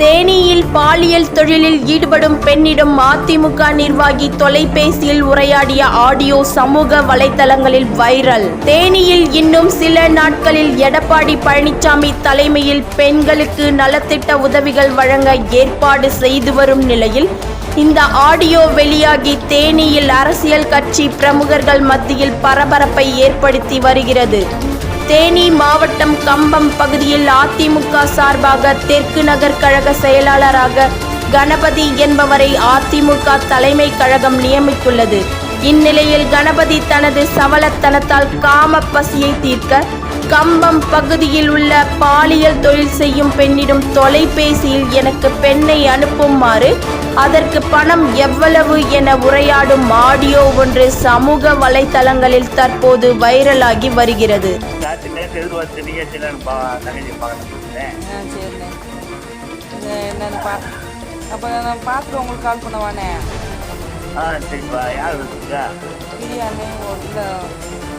தேனியில் பாலியல் தொழிலில் ஈடுபடும் பெண்ணிடம் அதிமுக நிர்வாகி தொலைபேசியில் உரையாடிய ஆடியோ சமூக வலைதளங்களில் வைரல். தேனியில் இன்னும் சில நாட்களில் எடப்பாடி பழனிசாமி தலைமையில் பெண்களுக்கு நலத்திட்ட உதவிகள் வழங்க ஏற்பாடு செய்து வரும் நிலையில் இந்த ஆடியோ வெளியாகி தேனியில் அரசியல் கட்சி பிரமுகர்கள் மத்தியில் பரபரப்பை ஏற்படுத்தி வருகிறது. தேனி மாவட்டம் கம்பம் பகுதியில் அதிமுக சார்பாக தெற்கு நகர் கழக செயலாளராக கணபதி என்பவரை அதிமுக தலைமை கழகம் நியமித்துள்ளது. இந்நிலையில் கணபதி தனது சவலத்தனத்தால் காம பசியை தீர்க்க கம்பம் பகுதியில் உள்ள பாலியல் தொழில் செய்யும் பெண்ணிடம் தொலைபேசியில் எனக்கு பெண்ணை அனுப்புமாறு அதற்கு பணம் எவ்வளவு என உரையாடும் ஆடியோ ஒன்று சமூக வலைதளங்களில் தற்போது வைரலாகி வருகிறது. ராத்திரி எதிர்பார்த்து நிகழ்ச்சியில் பா தங்கச்சி பார்க்கணும் ஆ சரிண்ணே. இது என்னன்னு பா அப்போ நான் பார்த்துட்டு உங்களுக்கு கால் பண்ணவானே. ஆ சரிப்பா யார் இருக்குங்க பிரியாணி இல்லை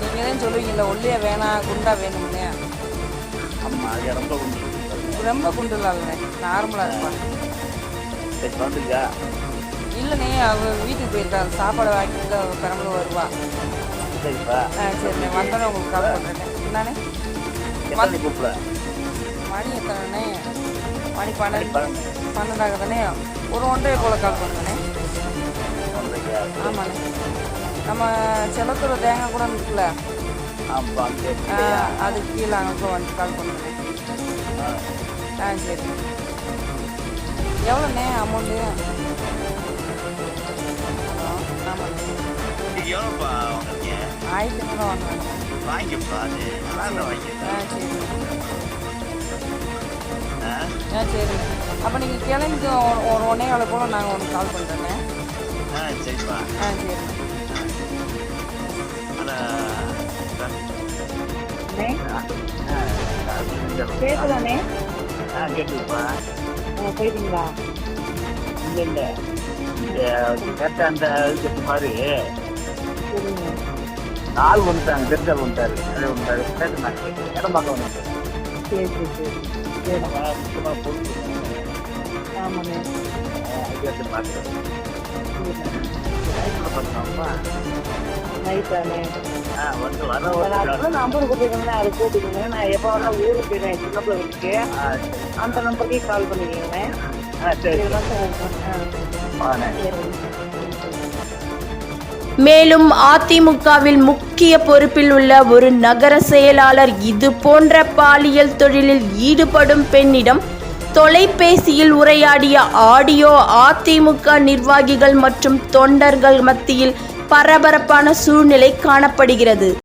நீங்கள் தான் சொல்லுவீங்கல்ல ஒல்லியா வேணாம் குண்டா வேணும்னே. ஆமாம் அது ரொம்ப கொஞ்சம் ரொம்ப குண்டுலாம் இல்லைண்ணே நார்மலாக இருப்பான் சரி வந்துருக்கா இல்லைண்ணே அவ வீட்டுக்கு போயிருக்கா. சாப்பாடு வாங்கிட்டு அவ பெரம்பலூர் வருவா. சரிப்பா ஆ சரிண்ணே. வந்தோடனே உங்களுக்கு கால் பண்ணுறேன் என்னண்ணே மணி? எத்தனைண்ணே? மணி பன்னெண்டு பன்னெண்டாகுதுண்ணே ஒரு ஒன்றரை போல் கால் வந்துருக்கா ஆமாண்ணே. நம்ம செல்லத்தூர் தேங்காய் கூட இருக்குல்ல? அதுக்கு கீழே அங்கே வந்து கால் பண்ணுறேன் ஆ சரி. எவ்வளோண்ணே அமௌண்ட்டு? ஆமாண்ணே. ஆயிரத்தி ஐநூறுவா வாங்குறேன் வாங்கிப்பா அது நல்லா ஆ சரி. ஆ? ஆ சரி. அப்போ நீங்கள் கிளம்பி ஒரு ஒரு ஒன்றே காலை போல் நாங்கள் ஒன்று கால் பண்ணுறேண்ணே ஆ சரிப்பா ஆ சரி. கேக்குதானே ஆ கேட்டுப்பா போயிட்டீங்களா இல்லை இல்லை. கேட்ட அந்த இதுக்கு மாதிரி சரிங்க. ஆள் வந்துட்டாங்க தெரிஞ்சால் வந்துட்டாரு. வந்துட்டாரு. கேட்டு நான் கேட்டேன் இடம் பார்க்க வந்துட்டேன் சரி சரி சரி. முக்கியமாக பொருள் ஆமாண்ணே. கேட்டு பார்க்குறேன் பார்த்தோம்ப்பா நைட்டாண்ணே. ஆ வந்து வர நான் ஒரு அதுக்குள்ள நம்பர் கொடுத்துருந்தேன் அதை போட்டுக்கோங்க நான் எப்போ வேணா ஊருக்கு போயிடுவேன் சின்ன பிள்ளை வீட்டுக்கு. ஆ சரி. அந்த நம்பருக்கே கால் ஆ சரி ஆ. சரி. மேலும் அதிமுகவில் முக்கிய பொறுப்பில் உள்ள ஒரு நகர செயலாளர் இது போன்ற பாலியல் தொழிலில் ஈடுபடும் பெண்ணிடம் தொலைபேசியில் உரையாடிய ஆடியோ அதிமுக நிர்வாகிகள் மற்றும் தொண்டர்கள் மத்தியில் பரபரப்பான சூழ்நிலை காணப்படுகிறது.